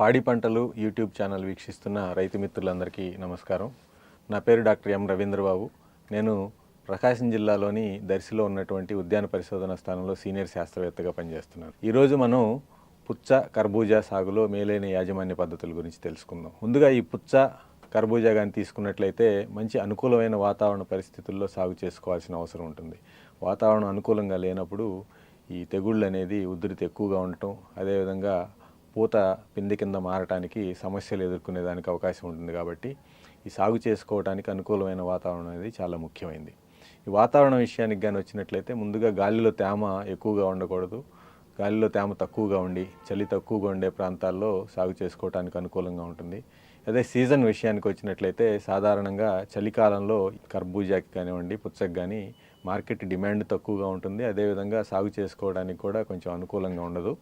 పాడి పంటలు YouTube channel వీక్షిస్తున్న రైతు మిత్రులందరికీ నమస్కారం. నా పేరు డాక్టర్ ఎం రవీంద్రబాబు. నేను ప్రకాశం జిల్లాలోని దర్శిలో ఉన్నటువంటి ఉద్యాన పరిశోధన స్థానంలో సీనియర్ శాస్త్రవేత్తగా పనిచేస్తున్నాను. ఈరోజు మనం పుచ్చ కర్బూజా సాగులో మేలైన యాజమాన్య పద్ధతుల గురించి తెలుసుకుందాం. ముందుగా ఈ పుచ్చ కర్బూజా కానీ తీసుకున్నట్లయితే మంచి అనుకూలమైన వాతావరణ పరిస్థితుల్లో సాగు చేసుకోవాల్సిన అవసరం ఉంటుంది. వాతావరణం అనుకూలంగా లేనప్పుడు ఈ తెగుళ్ళు అనేది ఉధృతి ఎక్కువగా ఉండటం అదేవిధంగా పూత పిండి కింద మారటానికి సమస్యలు ఎదుర్కొనేదానికి అవకాశం ఉంటుంది కాబట్టి ఈ సాగు చేసుకోవడానికి అనుకూలమైన వాతావరణం అనేది చాలా ముఖ్యమైంది. ఈ వాతావరణం విషయానికి కానీ వచ్చినట్లయితే ముందుగా గాలిలో తేమ ఎక్కువగా ఉండకూడదు. గాలిలో తేమ తక్కువగా ఉండి చలి తక్కువగా ఉండే ప్రాంతాల్లో సాగు చేసుకోవడానికి అనుకూలంగా ఉంటుంది. అదే సీజన్ విషయానికి వచ్చినట్లయితే సాధారణంగా చలికాలంలో కర్బూజాకి కానివ్వండి పుచ్చకి కానీ మార్కెట్ డిమాండ్ తక్కువగా ఉంటుంది. అదేవిధంగా సాగు చేసుకోవడానికి కూడా కొంచెం అనుకూలంగా ఉండదు.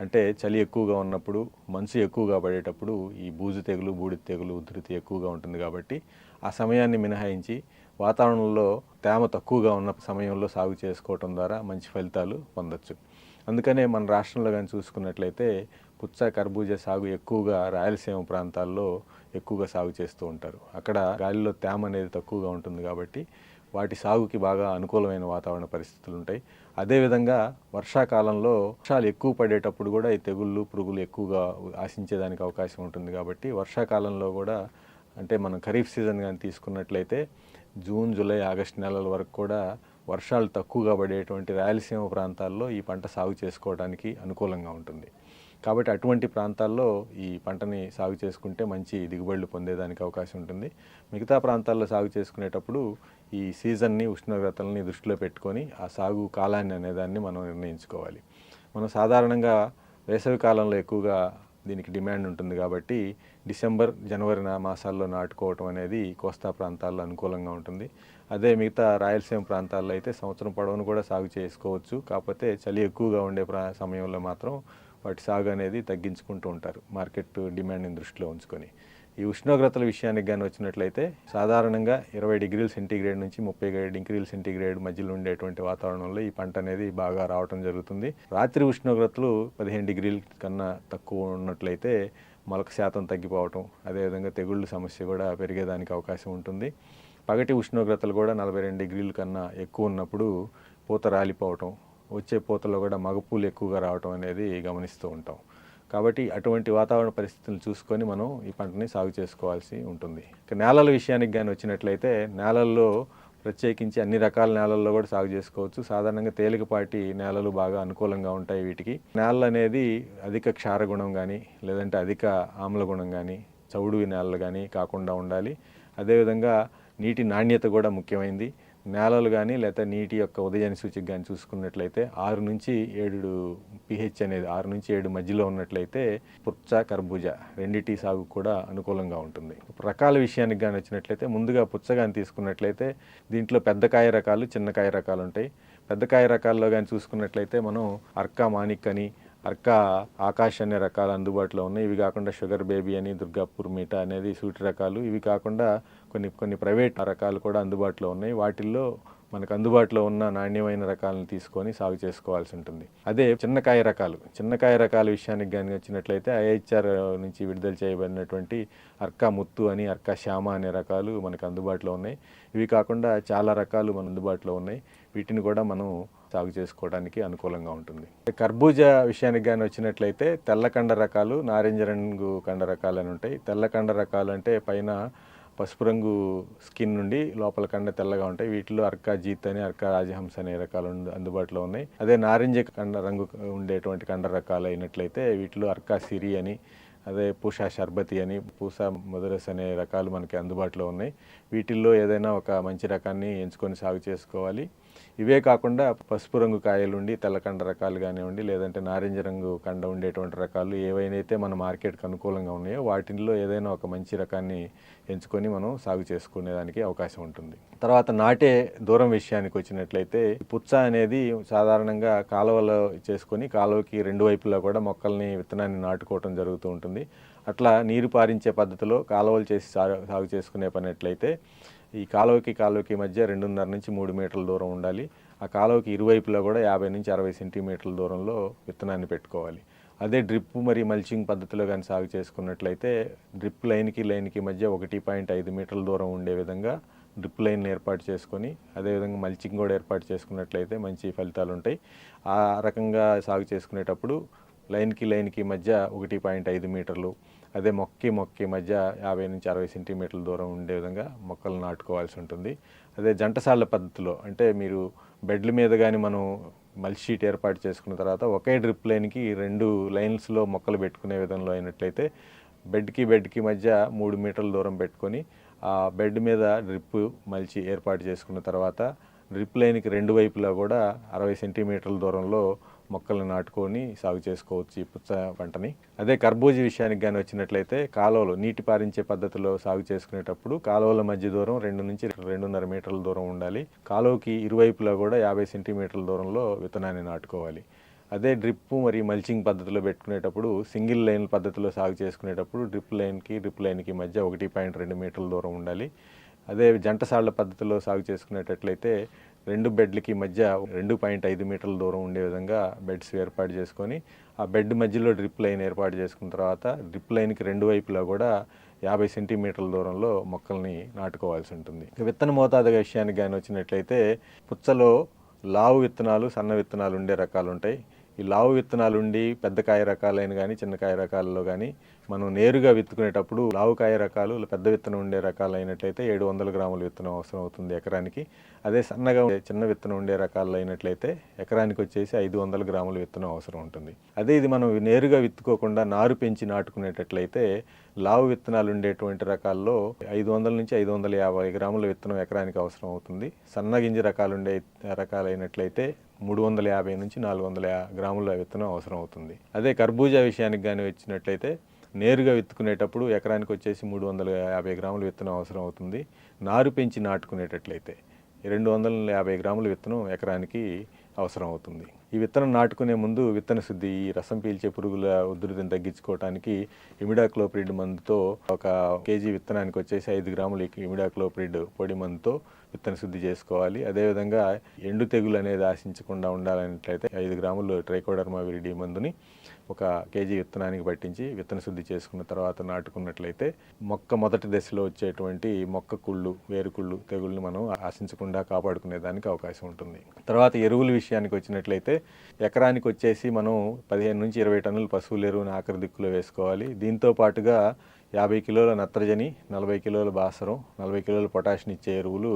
అంటే చలి ఎక్కువగా ఉన్నప్పుడు మంచు ఎక్కువగా పడేటప్పుడు ఈ బూజు తెగులు బూడిద తెగులు ఉధృతి ఎక్కువగా ఉంటుంది కాబట్టి ఆ సమయాన్ని మినహాయించి వాతావరణంలో తేమ తక్కువగా ఉన్న సమయంలో సాగు చేసుకోవటం ద్వారా మంచి ఫలితాలు పొందొచ్చు. అందుకనే మన రాష్ట్రంలో కానీ చూసుకున్నట్లయితే పుచ్చ కర్బూజా సాగు ఎక్కువగా రాయలసీమ ప్రాంతాల్లో ఎక్కువగా సాగు చేస్తూ ఉంటారు. అక్కడ గాలిలో తేమ అనేది తక్కువగా ఉంటుంది కాబట్టి వాటి సాగుకి బాగా అనుకూలమైన వాతావరణ పరిస్థితులు ఉంటాయి. అదేవిధంగా వర్షాకాలంలో వర్షాలు ఎక్కువ పడేటప్పుడు కూడా ఈ తెగుళ్ళు పురుగులు ఎక్కువగా ఆశించేదానికి అవకాశం ఉంటుంది కాబట్టి వర్షాకాలంలో కూడా అంటే మనం ఖరీఫ్ సీజన్ కానీ తీసుకున్నట్లయితే జూన్ జూలై ఆగస్ట్ నెలల వరకు కూడా వర్షాలు తక్కువగా పడేటువంటి రాయలసీమ ప్రాంతాల్లో ఈ పంట సాగు చేసుకోవడానికి అనుకూలంగా ఉంటుంది. కాబట్టి అటువంటి ప్రాంతాల్లో ఈ పంటని సాగు చేసుకుంటే మంచి దిగుబడులు పొందేదానికి అవకాశం ఉంటుంది. మిగతా ప్రాంతాల్లో సాగు చేసుకునేటప్పుడు ఈ సీజన్ని ఉష్ణోగ్రతలని దృష్టిలో పెట్టుకొని ఆ సాగు కాలాన్ని అనేదాన్ని మనం నిర్ణయించుకోవాలి. మనం సాధారణంగా వేసవి కాలంలో ఎక్కువగా దీనికి డిమాండ్ ఉంటుంది కాబట్టి డిసెంబర్ జనవరి మాసాల్లో నాటుకోవటం అనేది కోస్తా ప్రాంతాల్లో అనుకూలంగా ఉంటుంది. అదే మిగతా రాయలసీమ ప్రాంతాల్లో అయితే సంవత్సరం పొడవును కూడా సాగు చేసుకోవచ్చు. కాకపోతే చలి ఎక్కువగా ఉండే ప్రా సమయంలో మాత్రం వాటి సాగు అనేది తగ్గించుకుంటూ ఉంటారు మార్కెట్ డిమాండ్ని దృష్టిలో ఉంచుకొని. ఈ ఉష్ణోగ్రతల విషయానికి కానీ వచ్చినట్లయితే సాధారణంగా ఇరవై డిగ్రీల సెంటీగ్రేడ్ నుంచి ముప్పై డిగ్రీల సెంటీగ్రేడ్ మధ్యలో ఉండేటువంటి వాతావరణంలో ఈ పంట అనేది బాగా రావటం జరుగుతుంది. రాత్రి ఉష్ణోగ్రతలు పదిహేను డిగ్రీల కన్నా తక్కువ ఉన్నట్లయితే మొలక శాతం తగ్గిపోవటం అదేవిధంగా తెగుళ్ళు సమస్య కూడా పెరిగేదానికి అవకాశం ఉంటుంది. పగటి ఉష్ణోగ్రతలు కూడా నలభై రెండు డిగ్రీల కన్నా ఎక్కువ ఉన్నప్పుడు పూత రాలిపోవటం వచ్చే పూతలో కూడా మగపూలు ఎక్కువగా రావటం అనేది గమనిస్తూ ఉంటాం. కాబట్టి అటువంటి వాతావరణ పరిస్థితులను చూసుకొని మనం ఈ పంటని సాగు చేసుకోవాల్సి ఉంటుంది. ఇక నేలల విషయానికి కానీ వచ్చినట్లయితే నేలల్లో ప్రత్యేకించి అన్ని రకాల నేలల్లో కూడా సాగు చేసుకోవచ్చు. సాధారణంగా తేలికపాటి నేలలు బాగా అనుకూలంగా ఉంటాయి వీటికి. నేలలు అనేది అధిక క్షారగుణం కానీ లేదంటే అధిక ఆమ్ల గుణం కానీ చౌడు నేలలు కానీ కాకుండా ఉండాలి. అదేవిధంగా నీటి నాణ్యత కూడా ముఖ్యమైంది. నేలలు కానీ లేకపోతే నీటి యొక్క ఉదయాన్ని సూచిక కానీ చూసుకున్నట్లయితే ఆరు నుంచి ఏడు పిహెచ్ అనేది ఆరు నుంచి ఏడు మధ్యలో ఉన్నట్లయితే పుచ్చ కర్బూజా రెండిటి సాగు కూడా అనుకూలంగా ఉంటుంది. రకాల విషయానికి కానీ వచ్చినట్లయితే ముందుగా పుచ్చ కానీ తీసుకున్నట్లయితే దీంట్లో పెద్ద కాయ రకాలు చిన్న కాయ రకాలు ఉంటాయి. పెద్ద కాయ రకాల్లో కానీ చూసుకున్నట్లయితే మనం అర్కా మానిక్ అని అర్క ఆకాష్ అనే రకాలు అందుబాటులో ఉన్నాయి. ఇవి కాకుండా షుగర్ బేబీ అని దుర్గాపూర్ మీట అనేది సూటి రకాలు. ఇవి కాకుండా కొన్ని కొన్ని ప్రైవేట్ రకాలు కూడా అందుబాటులో ఉన్నాయి. వాటిల్లో మనకు అందుబాటులో ఉన్న నాణ్యమైన రకాలను తీసుకొని సాగు చేసుకోవాల్సి ఉంటుంది. అదే చిన్నకాయ రకాలు. చిన్నకాయ రకాల విషయానికి కానీ వచ్చినట్లయితే ఐహెచ్ఆర్ నుంచి విడుదల చేయబడినటువంటి అర్కా ముత్తు అని అర్కా శ్యామ అనే రకాలు మనకు అందుబాటులో ఉన్నాయి. ఇవి కాకుండా చాలా రకాలు మన అందుబాటులో ఉన్నాయి. వీటిని కూడా మనం సాగు చేసుకోవడానికి అనుకూలంగా ఉంటుంది. కర్బూజా విషయానికి కానీ వచ్చినట్లయితే తెల్ల కండ రకాలు నారింజ రంగు కండ రకాలు అని ఉంటాయి. తెల్ల కండ రకాలు అంటే పైన పసుపు రంగు స్కిన్ నుండి లోపల కండ తెల్లగా ఉంటాయి. వీటిలో అర్కా జీత్ అని అర్కా రాజహంస అనే రకాలు అందుబాటులో ఉన్నాయి. అదే నారింజ కండ రంగు ఉండేటువంటి కండ రకాలు అయినట్లయితే వీటిలో అర్కా సిరి అని అదే పూషా షర్బతి అని పూసా మధురస్ అనే రకాలు మనకి అందుబాటులో ఉన్నాయి. వీటిల్లో ఏదైనా ఒక మంచి రకాన్ని ఎంచుకొని సాగు చేసుకోవాలి. ఇవే కాకుండా పసుపు రంగు కాయలుండి తెల్లకండ రకాలు కానివ్వండి లేదంటే నారింజ రంగు కండ ఉండేటువంటి రకాలు ఏవైనైతే మన మార్కెట్కి అనుకూలంగా ఉన్నాయో వాటిల్లో ఏదైనా ఒక మంచి రకాన్ని ఎంచుకొని మనం సాగు చేసుకునేదానికి అవకాశం ఉంటుంది. తర్వాత నాటే దూరం విషయానికి వచ్చినట్లయితే పుచ్చ అనేది సాధారణంగా కాలువలో చేసుకొని కాలువకి రెండు వైపులా కూడా మొక్కల్ని విత్తనాన్ని నాటుకోవటం జరుగుతూ ఉంటుంది. అట్లా నీరు పారించే పద్ధతిలో కాలువలు చేసి సాగు చేసుకునే పని ఈ కాలువకి కాలువకి మధ్య రెండున్నర నుంచి మూడు మీటర్ల దూరం ఉండాలి. ఆ కాలువకి ఇరువైపులా కూడా యాభై నుంచి అరవై సెంటీమీటర్ల దూరంలో విత్తనాన్ని పెట్టుకోవాలి. అదే డ్రిప్ మరి మల్చింగ్ పద్ధతిలో కానీ సాగు చేసుకున్నట్లయితే డ్రిప్ లైన్కి లైన్కి మధ్య ఒకటి పాయింట్ ఐదు మీటర్ల దూరం ఉండే విధంగా డ్రిప్ లైన్ ఏర్పాటు చేసుకొని అదేవిధంగా మల్చింగ్ కూడా ఏర్పాటు చేసుకున్నట్లయితే మంచి ఫలితాలు ఉంటాయి. ఆ రకంగా సాగు చేసుకునేటప్పుడు లైన్కి లైన్కి మధ్య ఒకటి పాయింట్ ఐదు మీటర్లు అదే మొక్కి మొక్కి మధ్య యాభై నుంచి అరవై సెంటీమీటర్ల దూరం ఉండే విధంగా మొక్కలు నాటుకోవాల్సి ఉంటుంది. అదే జంటసాళ్ళ పద్ధతిలో అంటే మీరు బెడ్ల మీద కానీ మనం మల్షీట్ షీట్ ఏర్పాటు చేసుకున్న తర్వాత ఒకే డ్రిప్ లైన్కి రెండు లైన్స్లో మొక్కలు పెట్టుకునే విధంలో అయినట్లయితే బెడ్కి బెడ్కి మధ్య మూడు మీటర్ల దూరం పెట్టుకొని ఆ బెడ్ మీద డ్రిప్ మలిచి ఏర్పాటు చేసుకున్న తర్వాత డ్రిప్ లైన్కి రెండు వైపులా కూడా అరవై సెంటీమీటర్ల దూరంలో మొక్కలను నాటుకొని సాగు చేసుకోవచ్చు ఈ పుచ్చ పంటని. అదే కర్బూజీ విషయానికి కానీ వచ్చినట్లయితే కాలువలు నీటి పారించే పద్ధతిలో సాగు చేసుకునేటప్పుడు కాలువల మధ్య దూరం రెండు నుంచి రెండున్నర మీటర్ల దూరం ఉండాలి. కాలువకి ఇరువైపులా కూడా యాభై సెంటీమీటర్ల దూరంలో విత్తనాన్ని నాటుకోవాలి. అదే డ్రిప్ మరియు మల్చింగ్ పద్ధతిలో పెట్టుకునేటప్పుడు సింగిల్ లైన్ పద్ధతిలో సాగు చేసుకునేటప్పుడు డ్రిప్ లైన్కి డ్రిప్ లైన్కి మధ్య ఒకటి పాయింట్ రెండు మీటర్ల దూరం ఉండాలి. అదే జంటసాళ్ళ పద్ధతిలో సాగు చేసుకునేటట్లయితే రెండు బెడ్లకి మధ్య రెండు పాయింట్ ఐదు మీటర్ల దూరం ఉండే విధంగా బెడ్స్ ఏర్పాటు చేసుకొని ఆ బెడ్ మధ్యలో డ్రిప్ లైన్ ఏర్పాటు చేసుకున్న తర్వాత డ్రిప్ లైన్కి రెండు వైపులా కూడా యాభై సెంటీమీటర్ల దూరంలో మొక్కల్ని నాటుకోవాల్సి ఉంటుంది. విత్తన మోతాదు విషయానికి కానీ వచ్చినట్లయితే పుచ్చలో లావు విత్తనాలు సన్న విత్తనాలు ఉండే రకాలు ఉంటాయి. ఈ లావు విత్తనాలు ఉండి పెద్ద కాయ రకాలైన కానీ చిన్న కాయ రకాలలో కానీ మనం నేరుగా విత్తుకునేటప్పుడు లావు కాయ రకాలు పెద్ద విత్తనం ఉండే రకాలు అయినట్లయితే ఏడు వందల గ్రాముల విత్తనం అవసరం అవుతుంది ఎకరానికి. అదే సన్నగా ఉండే చిన్న విత్తనం ఉండే రకాలు అయినట్లయితే ఎకరానికి వచ్చేసి ఐదు వందల గ్రాముల విత్తనం అవసరం ఉంటుంది. అదే ఇది మనం నేరుగా విత్తుకోకుండా నారు పెంచి నాటుకునేటట్లయితే లావు విత్తనాలు ఉండేటువంటి రకాల్లో ఐదు వందల నుంచి ఐదు వందల యాభై గ్రాముల విత్తనం ఎకరానికి అవసరం అవుతుంది. సన్న గింజ రకాలు ఉండే రకాలైనట్లయితే మూడు వందల యాభై నుంచి నాలుగు వందల యా- గ్రాముల విత్తనం అవసరం అవుతుంది. అదే కర్బూజా విషయానికి కానీ వచ్చినట్లయితే నేరుగా విత్తుకునేటప్పుడు ఎకరానికి వచ్చేసి మూడు వందల యాభై గ్రాముల విత్తనం అవసరం అవుతుంది. నారు పెంచి నాటుకునేటట్లయితే రెండు వందల యాభై గ్రాముల విత్తనం ఎకరానికి అవసరం అవుతుంది. ఈ విత్తనం నాటుకునే ముందు విత్తన శుద్ధి ఈ రసం పీల్చే పురుగుల ఉధృతిని తగ్గించుకోవడానికి ఇమిడాక్లోప్రిడ్ మందుతో ఒక కేజీ విత్తనానికి వచ్చేసి ఐదు గ్రాములు ఇమిడాక్లోప్రిడ్ పొడి మందుతో విత్తన శుద్ధి చేసుకోవాలి. అదేవిధంగా ఎండు తెగులు అనేది ఆశించకుండా ఉండాలన్నట్లయితే ఐదు గ్రాములు ట్రైకోడర్మా విరిడి మందుని ఒక కేజీ విత్తనానికి పట్టించి విత్తన శుద్ధి చేసుకున్న తర్వాత నాటుకున్నట్లయితే మొక్క మొదటి దశలో వచ్చేటువంటి మొక్క కుళ్ళు వేరుకుళ్ళు తెగుళ్ళని మనం ఆశించకుండా కాపాడుకునే దానికి అవకాశం ఉంటుంది. తర్వాత ఎరువుల విషయానికి వచ్చినట్లయితే ఎకరానికి వచ్చేసి మనం పదిహేను నుంచి ఇరవై టన్నుల పశువుల ఎరువుని ఆఖరి దిక్కులో వేసుకోవాలి. దీంతో పాటుగా యాభై కిలోల నత్రజని నలభై కిలోల బాసరం నలభై కిలోల పొటాషియం ఇచ్చే ఎరువులు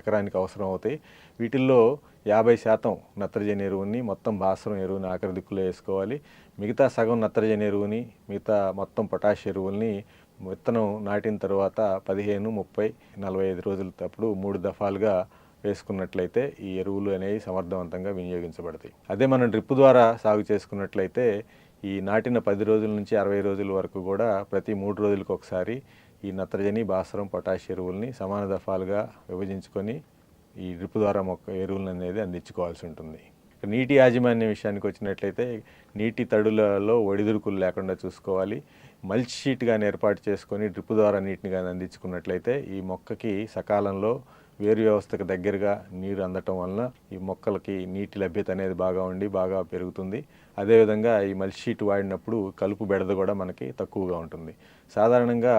ఎకరానికి అవసరం అవుతాయి. వీటిల్లో యాభై శాతం నత్రజని ఎరువుని మొత్తం భాస్వరం ఎరువుని ఆఖరి దిక్కులో వేసుకోవాలి. మిగతా సగం నత్రజని ఎరువుని మిగతా మొత్తం పొటాష్ ఎరువుల్ని విత్తనం నాటిన తర్వాత పదిహేను ముప్పై నలభై ఐదు రోజుల తప్పుడు మూడు దఫాలుగా వేసుకున్నట్లయితే ఈ ఎరువులు అనేవి సమర్థవంతంగా వినియోగించబడతాయి. అదే మనం డ్రిప్ ద్వారా సాగు చేసుకున్నట్లయితే ఈ నాటిన పది రోజుల నుంచి అరవై రోజుల వరకు కూడా ప్రతి మూడు రోజులకు ఒకసారి ఈ నత్రజని భాస్వరం పొటాష్ ఎరువుల్ని సమాన దఫాలుగా విభజించుకొని ఈ డ్రిప్ ద్వారా మొక్క ఎరువులను అనేది అందించుకోవాల్సి ఉంటుంది. నీటి యాజమాన్య విషయానికి వచ్చినట్లయితే నీటి తడులలో ఒడిదుడుకులు లేకుండా చూసుకోవాలి. మల్చ్ షీట్ కానీ ఏర్పాటు చేసుకొని డ్రిప్ ద్వారా నీటిని కానీ అందించుకున్నట్లయితే ఈ మొక్కకి సకాలంలో వేరు వ్యవస్థకు దగ్గరగా నీరు అందటం వలన ఈ మొక్కలకి నీటి లభ్యత అనేది బాగా ఉండి బాగా పెరుగుతుంది. అదేవిధంగా ఈ మల్చ్ షీట్ వాడినప్పుడు కలుపు బెడద కూడా మనకి తక్కువగా ఉంటుంది. సాధారణంగా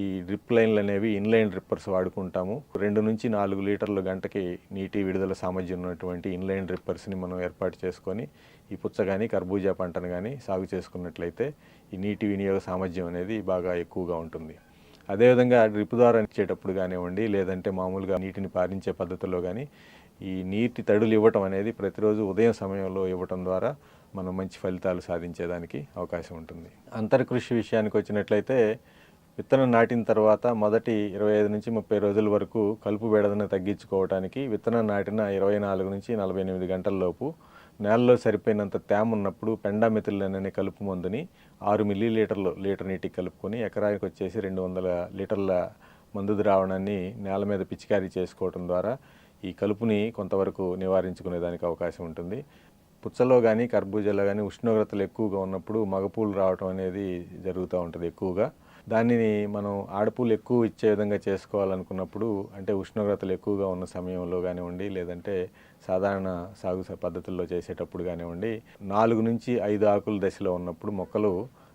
ఈ డ్రిప్ లైన్లు అనేవి ఇన్లైన్ డ్రిప్పర్స్ వాడుకుంటాము. రెండు నుంచి నాలుగు లీటర్ల గంటకి నీటి విడుదల సామర్థ్యం ఉన్నటువంటి ఇన్లైన్ డ్రిప్పర్స్ని మనం ఏర్పాటు చేసుకొని ఈ పుచ్చ కానీ కర్బూజా పంటను కానీ సాగు చేసుకున్నట్లయితే ఈ నీటి వినియోగ సామర్థ్యం అనేది బాగా ఎక్కువగా ఉంటుంది. అదేవిధంగా డ్రిప్ ద్వారా ఇచ్చేటప్పుడు కానివ్వండి లేదంటే మామూలుగా నీటిని పారించే పద్ధతిలో కానీ ఈ నీటి తడులు ఇవ్వటం అనేది ప్రతిరోజు ఉదయం సమయంలో ఇవ్వటం ద్వారా మనం మంచి ఫలితాలు సాధించేదానికి అవకాశం ఉంటుంది. అంతర్కృషి విషయానికి వచ్చినట్లయితే విత్తనం నాటిన తర్వాత మొదటి ఇరవై ఐదు నుంచి ముప్పై రోజుల వరకు కలుపు బెడదను తగ్గించుకోవడానికి విత్తనం నాటిన ఇరవై నాలుగు నుంచి నలభై ఎనిమిది గంటలలోపు నేలలో సరిపోయినంత తేమ ఉన్నప్పుడు పెండామిథిలిన్ అనే కలుపు మందుని ఆరు మిల్లీ లీటర్లు లీటర్ నీటికి కలుపుకొని ఎకరానికి వచ్చేసి రెండు వందల లీటర్ల మందు ద్రావణాన్ని నేల మీద పిచికారీ చేసుకోవడం ద్వారా ఈ కలుపుని కొంతవరకు నివారించుకునేదానికి అవకాశం ఉంటుంది. పుచ్చలో కానీ కర్బూజాలో కానీ ఉష్ణోగ్రతలు ఎక్కువగా ఉన్నప్పుడు మగపూలు రావటం అనేది జరుగుతూ ఉంటుంది ఎక్కువగా. దానిని మనం ఆడపూలు ఎక్కువ ఇచ్చే విధంగా చేసుకోవాలనుకున్నప్పుడు అంటే ఉష్ణోగ్రతలు ఎక్కువగా ఉన్న సమయంలో కానివ్వండి లేదంటే సాధారణ సాగు పద్ధతుల్లో చేసేటప్పుడు కానివ్వండి నాలుగు నుంచి ఐదు ఆకుల దశలో ఉన్నప్పుడు మొక్కలు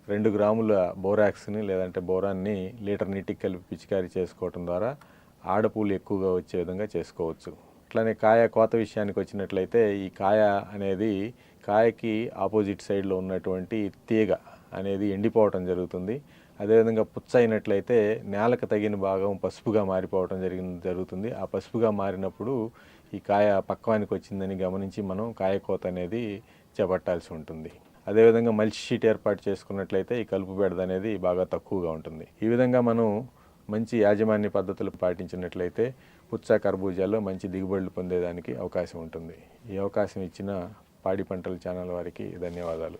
రెండు గ్రాముల బోరాక్స్ని లేదంటే బోరాన్ని లీటర్ నీటికి కలిపి పిచికారీ చేసుకోవటం ద్వారా ఆడపూలు ఎక్కువగా వచ్చే విధంగా చేసుకోవచ్చు. అట్లనే కాయ కోత విషయానికి వచ్చినట్లయితే ఈ కాయ అనేది కాయకి ఆపోజిట్ సైడ్లో ఉన్నటువంటి తీగ అనేది ఎండిపోవటం జరుగుతుంది. అదేవిధంగా పుచ్చ అయినట్లయితే నేలకు తగిన భాగం పసుపుగా మారిపోవడం జరిగింది జరుగుతుంది. ఆ పసుపుగా మారినప్పుడు ఈ కాయ పక్వానికి వచ్చిందని గమనించి మనం కాయ కోత అనేది చేపట్టాల్సి ఉంటుంది. అదేవిధంగా మల్చి షీట్ ఏర్పాటు చేసుకున్నట్లయితే ఈ కలుపు బెడద అనేది బాగా తక్కువగా ఉంటుంది. ఈ విధంగా మనం మంచి యాజమాన్య పద్ధతులు పాటించినట్లయితే పుచ్చ కర్బూజాలో మంచి దిగుబడులు పొందేదానికి అవకాశం ఉంటుంది. ఈ అవకాశం ఇచ్చిన పాడి పంటల ఛానల్ వారికి ధన్యవాదాలు.